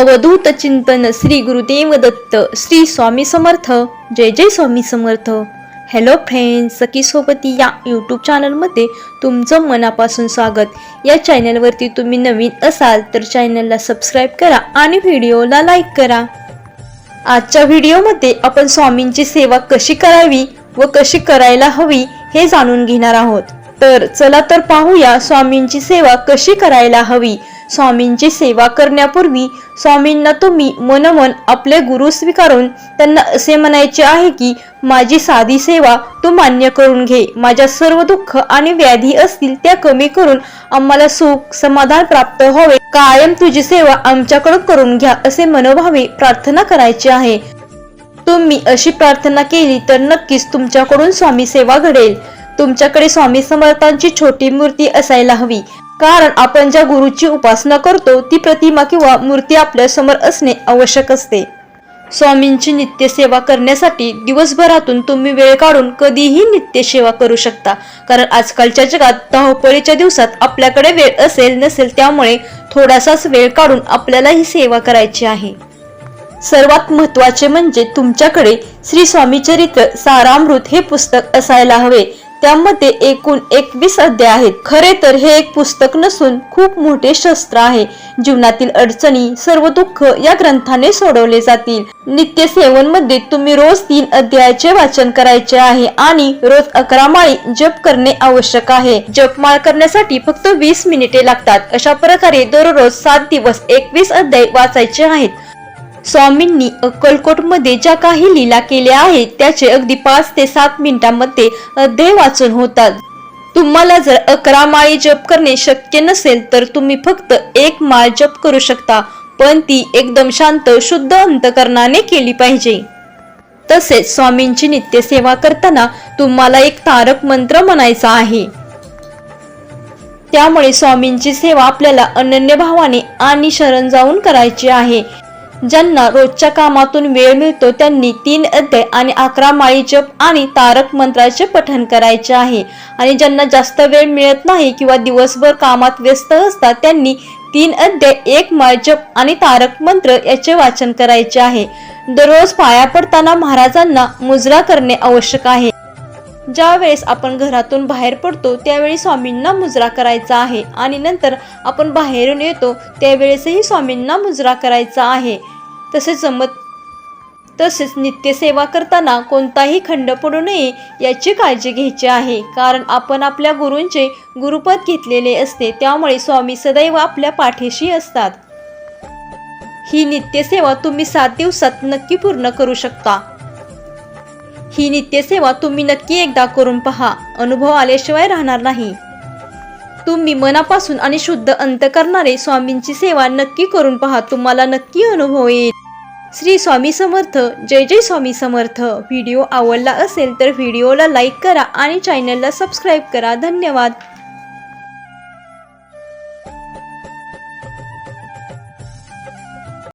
अवधूत चिंतन श्री गुरुदेव दत्त श्री स्वामी समर्थ जय जय स्वामी समर्थ. हॅलो फ्रेंड्स सखी सोबती या यूट्यूब चॅनलमध्ये तुमचं मनापासून स्वागत. या चॅनलवरती तुम्ही नवीन असाल तर चॅनलला सबस्क्राईब करा आणि व्हिडिओला लाईक करा. आजच्या व्हिडिओमध्ये आपण स्वामींची सेवा कशी करावी व कशी करायला हवी हे जाणून घेणार आहोत. तर चला तर पाहूया स्वामींची सेवा कशी करायला हवी. स्वामींची सेवा करण्यापूर्वी स्वामींना तुम्ही मनमन आपले गुरु स्वीकारून त्यांना असे म्हणायचे आहे की माझी साधी सेवा तू मान्य करून घे. माझ्या सर्व दुःख आणि व्याधी असतील त्या कमी करून आम्हाला सुख समाधान प्राप्त व्हावे. कायम तुझी सेवा आमच्याकडून करून घ्या असे मनोभावे प्रार्थना करायची आहे. तुम्ही अशी प्रार्थना केली तर नक्कीच तुमच्याकडून स्वामी सेवा घडेल. तुमच्याकडे स्वामी समर्थांची छोटी मूर्ती असायला हवी. कारण आपण ज्या गुरुची उपासना करतो ती प्रतिमा किंवा मूर्ती आपल्यासमोर असणे आवश्यक असते. स्वामींची नित्य सेवा करण्यासाठी दिवसभरातून तुम्ही वेळ काढून कधीही नित्य सेवा करू शकता. कारण आजकालच्या जगात धावपळीच्या दिवसात आपल्याकडे वेळ असेल नसेल त्यामुळे थोडासाच वेळ काढून आपल्याला ही सेवा करायची आहे. सर्वात महत्त्वाचे म्हणजे तुमच्याकडे श्री स्वामी चरित्र सारामृत हे पुस्तक असायला हवे. त्यामध्ये एकूण एकवीस अध्याय आहेत. खरे तर हे एक पुस्तक नसून खूप मोठे शस्त्र आहे. जीवनातील अडचणी सर्व दुःख या ग्रंथाने सोडवले जातील. नित्य सेवनमध्ये तुम्ही रोज तीन अध्यायाचे वाचन करायचे आहे आणि रोज अकरा माळी जप करणे आवश्यक आहे. जपमाळ करण्यासाठी फक्त वीस मिनिटे लागतात. अशा प्रकारे दररोज सात दिवस एकवीस अध्याय वाचायचे आहेत. स्वामींनी अक्कलकोटमध्ये ज्या काही लीला केल्या आहेत त्याचे अगदी पाच ते सात मिनिटांमध्ये अध्याय वाचून होतात. तुम्हाला जर अकरा माळी जप करणे शक्य नसेल तर तुम्ही फक्त एक माळ जप करू शकता पण ती एकदम शांत शुद्ध अंतकरणाने केली पाहिजे. तसेच स्वामींची नित्य सेवा करताना तुम्हाला एक तारक मंत्र म्हणायचा आहे. त्यामुळे स्वामींची सेवा आपल्याला अनन्य भावाने आणि शरण जाऊन करायची आहे. ज्यांना रोजच्या कामातून वेळ मिळतो त्यांनी तीन अध्याय आणि अकरा माळी जप आणि तारक मंत्राचे पठण करायचे आहे. आणि ज्यांना जास्त वेळ मिळत नाही किंवा दिवसभर कामात व्यस्त असतात त्यांनी तीन अध्याय एक माळ जप आणि तारक मंत्र याचे वाचन करायचे आहे. दररोज पाया पडताना महाराजांना मुजरा करणे आवश्यक आहे. ज्यावेळेस आपण घरातून बाहेर पडतो त्यावेळी स्वामींना मुजरा करायचा आहे. आणि नंतर आपण बाहेरून येतो त्यावेळेसही स्वामींना मुजरा करायचा आहे. तसेच जमत तसेच नित्यसेवा करताना कोणताही खंड पडू नये याची काळजी घ्यायची आहे. कारण आपण आपल्या गुरूंचे गुरुपद घेतलेले असते त्यामुळे स्वामी सदैव आपल्या पाठीशी असतात. ही नित्यसेवा तुम्ही सात दिवसात नक्की पूर्ण करू शकता. ही नित्यसेवा तुम्ही नक्की एकदा करून पहा. अनुभव आल्याशिवाय राहणार नाही. तुम्ही मनापासून आणि शुद्ध अंत करणारे स्वामींची सेवा नक्की करून पहा. तुम्हाला नक्की अनुभव येईल. श्री स्वामी समर्थ जय जय स्वामी समर्थ. व्हिडिओ आवडला असेल तर व्हिडिओला लाईक करा आणि चॅनलला सबस्क्राईब करा. धन्यवाद.